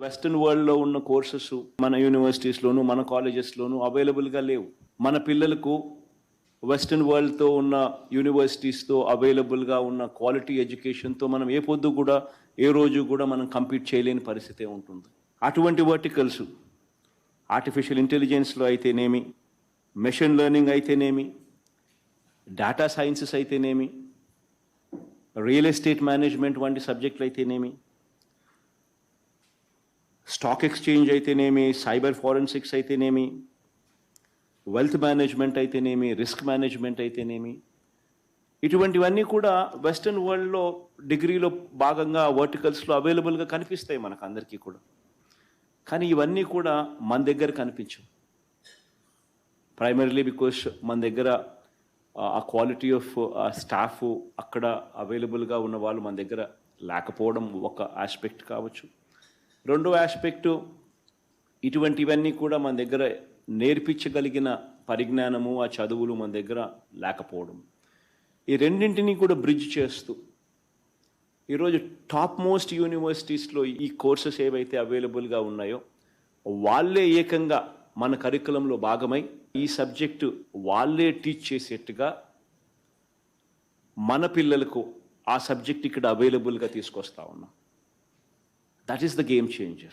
Western వరల్డ్లో ఉన్న courses మన యూనివర్సిటీస్లోను మన కాలేజెస్లోను అవైలబుల్గా లేవు. మన పిల్లలకు వెస్ట్రన్ వరల్డ్తో ఉన్న యూనివర్సిటీస్తో అవైలబుల్గా ఉన్న క్వాలిటీ ఎడ్యుకేషన్తో మనం ఏ పొద్దు కూడా ఏ రోజు కూడా మనం కంపీట్ చేయలేని పరిస్థితి ఉంటుంది. అటువంటి వర్టికల్స్ ఆర్టిఫిషియల్ ఇంటెలిజెన్స్లో అయితేనేమి మెషిన్ లెర్నింగ్ అయితేనేమి డేటా సైన్సెస్ అయితేనేమి రియల్ ఎస్టేట్ మేనేజ్మెంట్ వంటి సబ్జెక్టులు అయితేనేమి స్టాక్ ఎక్స్చేంజ్ అయితేనేమి సైబర్ ఫారెన్సిక్స్ అయితేనేమి వెల్త్ మేనేజ్మెంట్ అయితేనేమి రిస్క్ మేనేజ్మెంట్ అయితేనేమి ఇటువంటివన్నీ కూడా వెస్ట్రన్ వరల్డ్లో డిగ్రీలో భాగంగా వర్టికల్స్లో అవైలబుల్గా కనిపిస్తాయి మనకు అందరికీ కూడా. కానీ ఇవన్నీ కూడా మన దగ్గర కనిపించవు. ప్రైమరీలీ బికాస్ మన దగ్గర ఆ క్వాలిటీ ఆఫ్ స్టాఫ్ అక్కడ అవైలబుల్గా ఉన్న వాళ్ళు మన దగ్గర లేకపోవడం ఒక ఆస్పెక్ట్ కావచ్చు. రెండో ఆస్పెక్టు ఇటువంటివన్నీ కూడా మన దగ్గర నేర్పించగలిగిన పరిజ్ఞానము ఆ చదువులు మన దగ్గర లేకపోవడం. ఈ రెండింటినీ కూడా బ్రిడ్జ్ చేస్తూ ఈరోజు టాప్ మోస్ట్ యూనివర్సిటీస్లో ఈ కోర్సెస్ ఏవైతే అవైలబుల్గా ఉన్నాయో వాళ్ళే ఏకంగా మన కరికులంలో భాగమై ఈ సబ్జెక్టు వాళ్ళే టీచ్ చేసేట్టుగా మన పిల్లలకు ఆ సబ్జెక్ట్ ఇక్కడ అవైలబుల్గా తీసుకొస్తా ఉన్నాం. That is the game changer.